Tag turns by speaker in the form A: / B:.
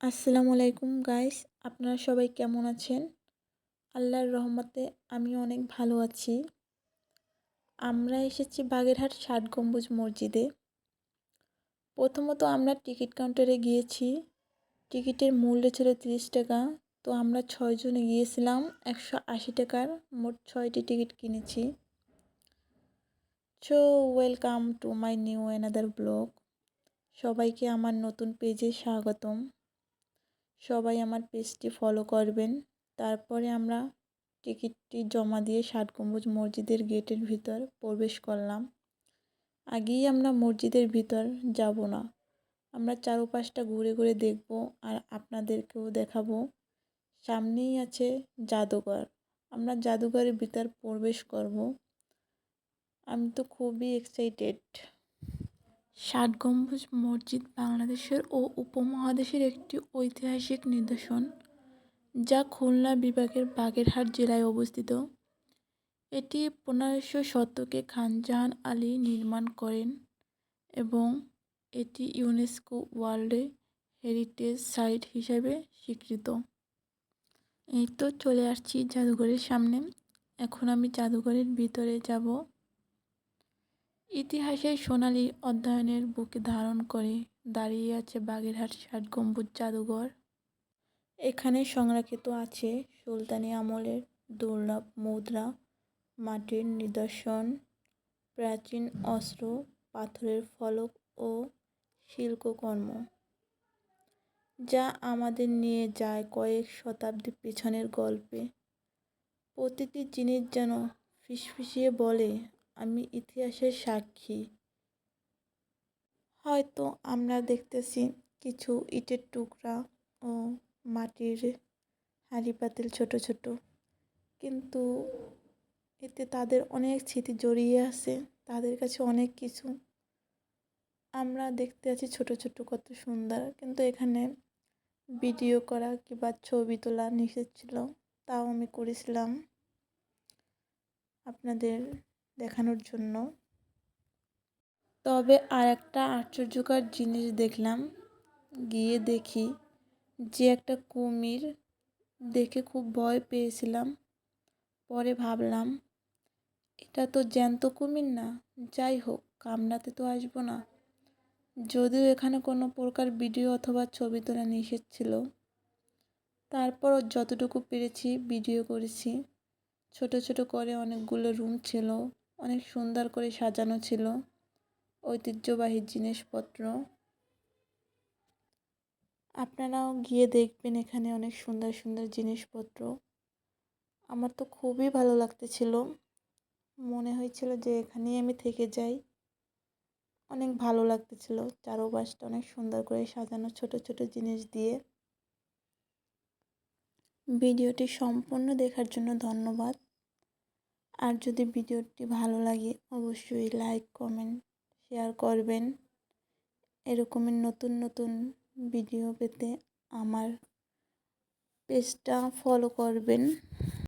A: আসসালামু আলাইকুম গাইস আপনারা সবাই কেমন আছেন? আল্লাহর রহমতে আমি অনেক ভালো আছি। আমরা এসেছি বাগেরহাট ষাট গম্বুজ মসজিদে। প্রথমত আমরা টিকিট কাউন্টারে গিয়েছি। টিকিটের মূল্য ছিল তিরিশ টাকা। তো আমরা ছয়জনে গিয়েছিলাম। একশো আশি টাকার মোট ছয়টি টিকিট কিনেছি। So welcome to my new another blog সবাইকে আমার নতুন পেজে স্বাগতম। সবাই আমার পেজটি ফলো করবেন। তারপরে আমরা টিকিটটি জমা দিয়ে ষাট গম্বুজ মসজিদের গেটের ভিতর প্রবেশ করলাম। আগেই আমরা মসজিদের ভিতর যাব না। আমরা চারোপাশটা ঘুরে ঘুরে দেখব আর আপনাদেরকেও দেখাবো। সামনেই আছে জাদুঘর। আমরা জাদুঘরের ভিতর প্রবেশ করব। আমি তো খুবই এক্সাইটেড ষাট গম্বুজ মসজিদ বাংলাদেশের ও উপমহাদেশের একটি ঐতিহাসিক নিদর্শন, যা খুলনা বিভাগের বাগেরহাট জেলায় অবস্থিত। এটি পনেরোশো শতকে খানজাহান আলী নির্মাণ করেন এবং এটি ইউনেস্কো ওয়ার্ল্ডে হেরিটেজ সাইট হিসাবে স্বীকৃত। এই তো চলে আসছি জাদুঘরের সামনে। এখন আমি জাদুঘরের ভিতরে যাব। ইতিহাসের সোনালি অধ্যয়নের বুকে ধারণ করে দাঁড়িয়ে আছে বাগেরহাট ষাট গম্বুজ জাদুঘর। এখানে সংরক্ষিত আছে সুলতানি আমলের দুর্লভ মুদ্রা, মাটির নিদর্শন, প্রাচীন অস্ত্র, পাথরের ফলক ও শিল্পকর্ম, যা আমাদের নিয়ে যায় কয়েক শতাব্দী পিছনের গল্পে। প্রতিটি জিনিস যেন ফিসফিসিয়ে বলে আমি ইতিহাসের সাক্ষী। হয়তো আমরা দেখতেছি কিছু ইটের টুকরা ও মাটির হাঁড়ি পাতিল ছোট ছোট, কিন্তু এতে তাদের অনেক স্মৃতি জড়িয়ে আছে, তাদের কাছে অনেক কিছু। আমরা দেখতে আছি ছোট ছোট কত সুন্দর, কিন্তু এখানে ভিডিও করা কিংবা ছবি তোলা নিষেধ ছিল, তাও আমি করেছিলাম। আপনাদের দেখানোর জন্য। তবে আর একটা আশ্চর্যকর জিনিস দেখলাম। গিয়ে দেখি যে একটা কুমির দেখে খুব ভয় পেয়েছিলাম। পরে ভাবলাম, এটা তো জ্যান্ত কুমির না। যাই হোক, কামড়াতে তো আসব না। যদিও এখানে কোনো প্রকার ভিডিও অথবা ছবি তোলা নিষেধ ছিল। তারপরও যতটুকু পেরেছি, ভিডিও করেছি। ছোট ছোট করে অনেকগুলো রুম ছিল। অনেক সুন্দর করে সাজানো ছিল। ঐতিহ্যবাহী জিনিসপত্র। আপনারাও গিয়ে দেখবেন এখানে অনেক সুন্দর সুন্দর জিনিসপত্র। আমার তো খুবই ভালো লাগতেছিল। মনে হয়েছিল যে এখানেই আমি থেকে যাই। অনেক ভালো লাগতেছিল। চারোপাশটা অনেক সুন্দর করে সাজানো ছোট ছোট জিনিস দিয়ে। ভিডিওটি সম্পূর্ণ দেখার জন্য ধন্যবাদ। আর যদি ভিডিওটি ভালো লাগে, অবশ্যই লাইক কমেন্ট শেয়ার করবেন। এরকমের নতুন নতুন ভিডিও পেতে আমার পেজটা ফলো করবেন।